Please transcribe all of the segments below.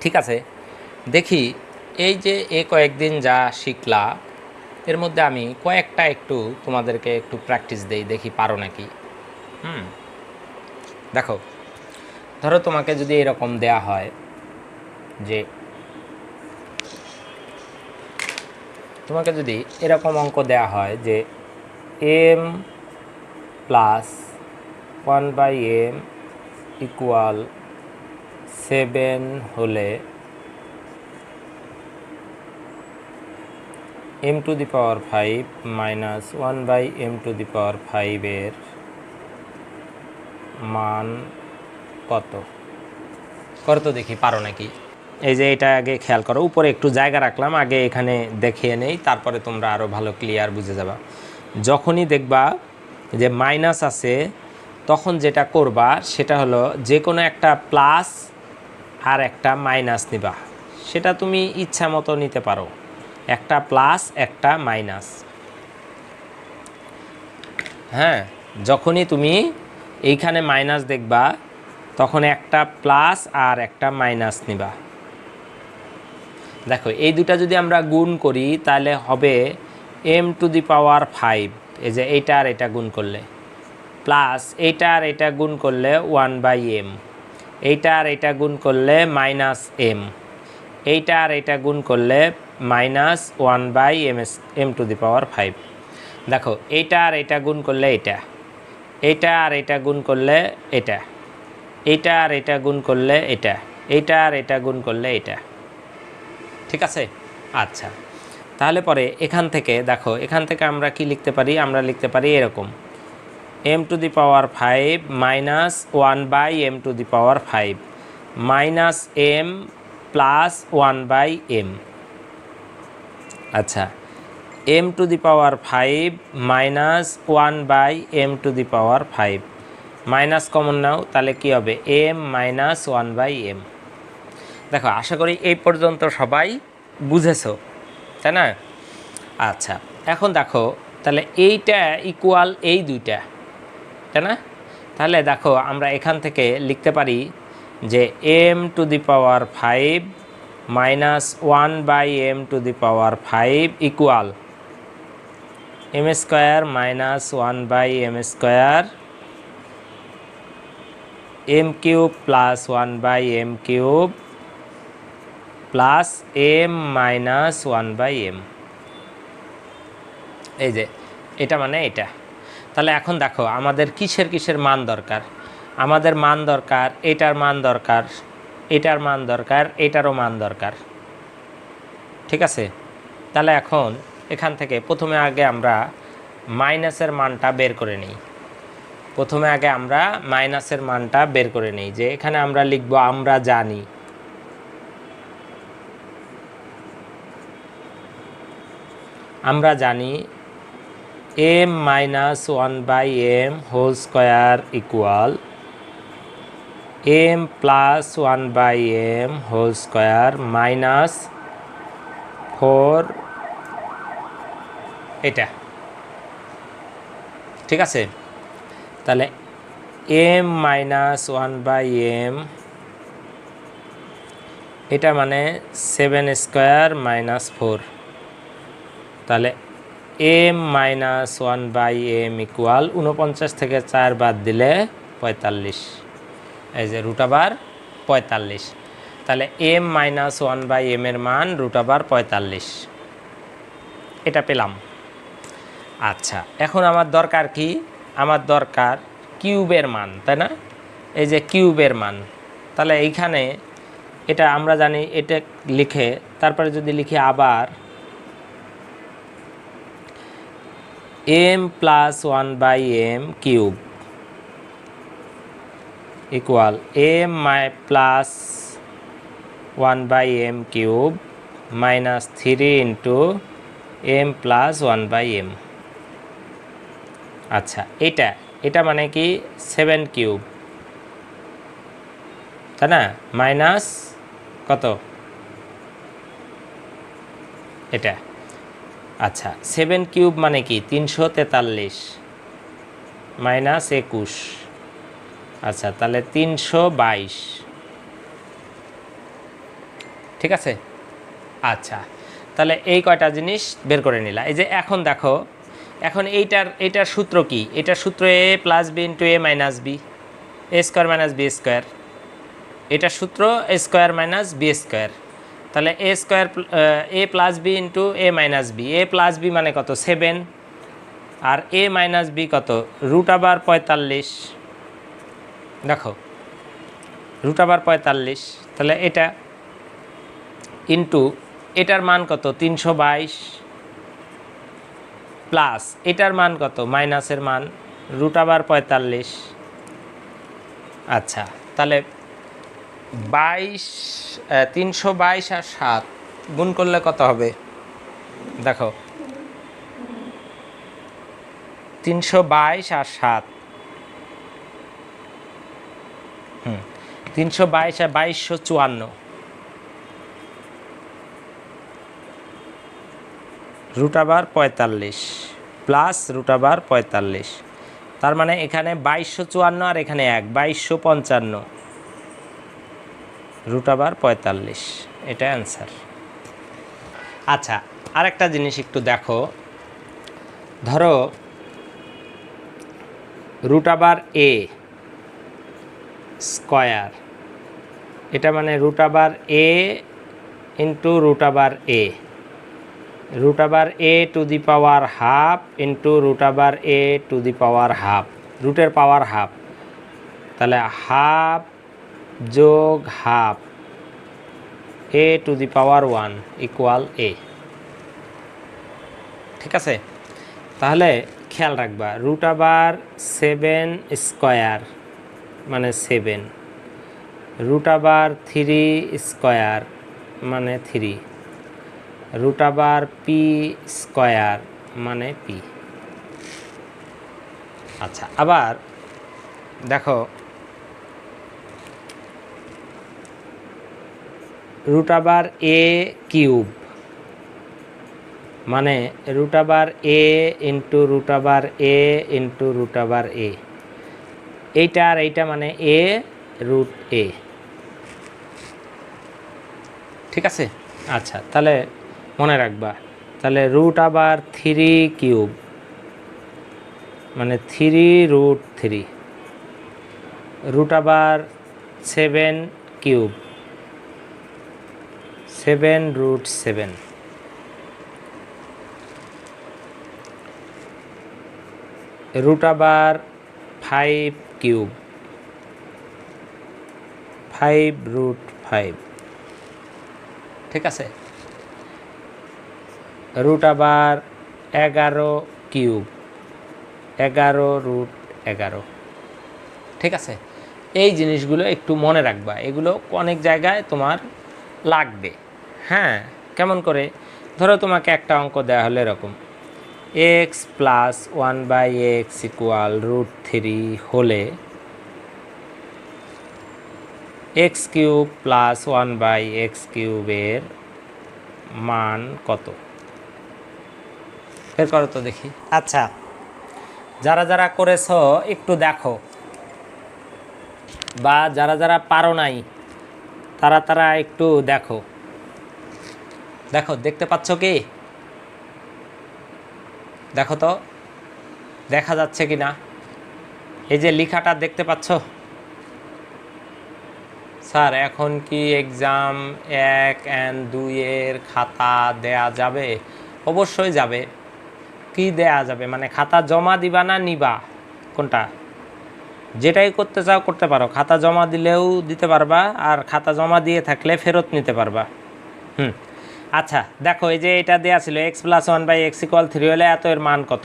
ঠিক আছে? দেখি, এই যে এ কয়েকদিন যা শিখলা, এর মধ্যে আমি কয়েকটা একটু তোমাদেরকে একটু প্র্যাকটিস দেই, দেখি পারো নাকি? হুম। দেখো, ধরো তোমাকে যদি এরকম দেয়া হয় যে, তোমাকে যদি এরকম অঙ্ক দেয়া হয় যে M plus one by M equal seven হলে M to the power five minus one by M to the power ফাইভের মান কত? করো তো দেখি, পারো নাকি? এই যে এটা আগে খেয়াল করো, উপরে একটু জায়গা রাখলাম, আগে এখানে দেখিয়ে নেই, তারপরে তোমরা আরও ভালো ক্লিয়ার বুঝে যাবা। যখনই দেখবা যে মাইনাস আছে, তখন যেটা করবা, সেটা হলো যে কোনো একটা প্লাস আর একটা মাইনাস নিবা। সেটা তুমি ইচ্ছা মতো নিতে পারো। একটা প্লাস একটা মাইনাস হ্যাঁ যখনই তুমি এইখানে মাইনাস দেখবা, তখন একটা প্লাস আর একটা মাইনাস নিবা। দেখো, এই দুটা যদি আমরা গুণ করি, তাহলে হবে M to the power five এই যে এইটা আর এটা গুণ করলে। প্লাস এইটা আর এটা গুণ করলে ওয়ান বাই এম এইটা আর এটা গুণ করলে মাইনাস এম। এইটা আর এটা গুণ করলে minus one by M S, M to the power five. দেখো, এইটা আর এটা গুণ করলে এটা এইটা আর এটা গুণ করলে এটা। এইটা আর এটা গুণ করলে এটা। এইটা আর এটা গুণ করলে এটা। ঠিক আছে? আচ্ছা। তাহলে পরে এখান থেকে, দেখো, এখান থেকে আমরা কি লিখতে পারি? আমরা লিখতে পারি এরকম। M to the power five minus one by M to the power five minus M plus one by M আচ্ছা M to the power five minus one by M to the power five minus common নাও, তাহলে কি হবে? M minus one by M দেখো, আশা করি এই পর্যন্ত সবাই বুঝেছ, তাই না? আচ্ছা এখন দেখো, তাহলে এইটা ইকুয়াল এই দুইটা। তাই না? তাহলে দেখো, আমরা এখান থেকে লিখতে পারি যে M to the power five minus one by M to the power five equal M square minus one by M square M cube plus one by M cube plus M minus one by M এই যে, এটা মানে এটা। তাহলে এখন দেখো, আমাদের কিসের কিসের মান দরকার? আমাদের মান দরকার, এটার মান দরকার, এটার মান দরকার, এটারও মান দরকার। ঠিক আছে? তাহলে এখন এখান থেকে প্রথমে আগে আমরা মাইনাসের মানটা বের করে নিই। প্রথমে আগে আমরা মাইনাসের মানটা বের করে নিই, যে এখানে আমরা লিখব আমরা জানি। আমরা জানি M minus one by M whole square equal M plus one by M whole square minus four এটা। ঠিক আছে? তাহলে M minus one by M এটা মানে সেভেন স্কোয়ার মাইনাস ফোর তাহলে M minus one by M equal উনপঞ্চাশ থেকে চার বাদ দিলে পঁয়তাল্লিশ। এই যে রুট আবার পঁয়তাল্লিশ। তাহলে M minus one by M এর মান রুট আবার পঁয়তাল্লিশ। এটা পেলাম। আচ্ছা এখন আমার দরকার কি? আমার দরকার কিউবের মান, তাই না? এই যে কিউবের মান। তাহলে এইখানে এটা আমরা জানি, এটা লিখে, তারপরে যদি লিখি আবার M plus one by M cube equal M my plus one by M cube minus three into M plus one by M আচ্ছা এটা এটা মানে কি? সেভেন কিউব তাই না? মাইনাস কত? এটা। আচ্ছা সেভেন কিউব মানে কি? তিনশো তেতাল্লিশ মাইনাস একুশ। আচ্ছা তাহলে তিনশো বাইশ। ঠিক আছে? আচ্ছা তাহলে এই কয়টা জিনিস বের করে নিলা। এই যে এখন দেখো, এখন এইটার এইটার সূত্র কি? এটার সূত্র A plus B into A minus B A square minus B square এটার সূত্র স্কোয়ার মাইনাস বি স্কোয়ার তাহলে A square A plus B into A minus B A plus B মানে কত? সেভেন আর এ মাইনাস বি কত? Root আবার পঁয়তাল্লিশ। দেখো রুট আবার পঁয়তাল্লিশ। তাহলে এটা ইন্টু এটার মান কত? তিনশো বাইশ। প্লাস এটার মান কত? মাইনাসের মান রুট আবার পঁয়তাল্লিশ। আচ্ছা তাহলে বাইশ তিনশো বাইশ আর সাত। গুণ করলে কত হবে? দেখো। তিনশো বাইশ আর সাত। হুম, তিনশো বাইশ আর বাইশশো চুয়ান্ন। রুট আবার পঁয়তাল্লিশ, প্লাস রুট আবার পঁয়তাল্লিশ। তার মানে এখানে বাইশশো চুয়ান্ন আর এখানে এক, বাইশশো পঞ্চান্ন। রুট আবার পঁয়তাল্লিশ। এটা অ্যান্সার আচ্ছা আরেকটা জিনিস একটু দেখো। ধরো রুট আবার এ স্কয়ার এটা মানে রুট আবার এ ইন্টু রুট আবার এ রুট আবার A to the power half into root আবার A to the power half রুটের পাওয়ার হাফ তাহলে হাফ যোগ half A to the power one equal A ঠিক আছে? তাহলে খেয়াল রাখবা রুট আবার সেভেন স্কোয়ার মানে সেভেন রুট আবার থ্রি স্কোয়ার মানে থ্রি রুট আবার পি স্কোয়ার মানে পি আচ্ছা আবার দেখো রুট আবার এ কিউব মানে রুট আবার এ ইন্টু রুট আবার এ ইন্টু রুট আবার এ এইটা আর এইটা মানে এ রুট এ ঠিক আছে? আচ্ছা তাহলে মনে রাখবা। তাহলে রুট আবার থ্রি কিউব মানে থ্রি রুট থ্রি রুট আবার seven cube seven root seven. Root আবার five cube. Five root five. ঠিক আছে? রুট আবার এগারো কিউব। এগারো রুট এগারো। ঠিক আছে? এই জিনিসগুলো একটু মনে রাখবা। এগুলো অনেক জায়গায় তোমার লাগবে। হ্যাঁ কেমন করে? ধরো তোমাকে একটা অঙ্ক দেওয়া হলো এরকম। X plus one by X equal root three হলে X cube plus one by X কিউবের মান কত? বের করো তো দেখি। আচ্ছা। যারা যারা করেছ একটু দেখো। বা যারা যারা পারো নাই তারা তারা একটু দেখো। দেখো, দেখতে পাচ্ছ কি? দেখো তো, দেখা যাচ্ছে কি না? এই যে লেখাটা দেখতে পাচ্ছ? স্যার, এখন কি এক্সাম এক অ্যান্ড দুইয়ের খাতা দেয়া যাবে? অবশ্যই যাবে। কি দেয়া যাবে? মানে খাতা জমা দিবা না নিবা? কোনটা? যেটাই করতে চাও করতে পারো। খাতা জমা দিলেও দিতে পারবা, আর খাতা জমা দিয়ে থাকলে ফেরত নিতে পারবা। হুম। আচ্ছা দেখো, এই যে এটা দেওয়া ছিল X plus one by X equal three হলে এত এর মান কত?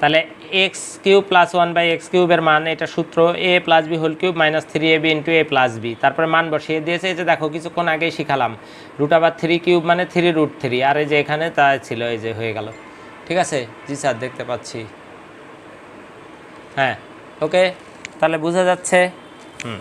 তাহলে X cube plus one by X কিউবের মান, এটা সূত্র A plus B whole cube minus three A B into A plus B তারপরে মান বসিয়ে দিয়েছে, এই যে দেখো, কিছুক্ষণ আগেই শিখালাম। রুট আবার থ্রি কিউব মানে থ্রি রুট থ্রি আর এই যে এখানে তা ছিল, এই যে হয়ে গেল। ঠিক আছে? জি স্যার, দেখতে পাচ্ছি। হ্যাঁ ওকে তাহলে বোঝা যাচ্ছে? হুম।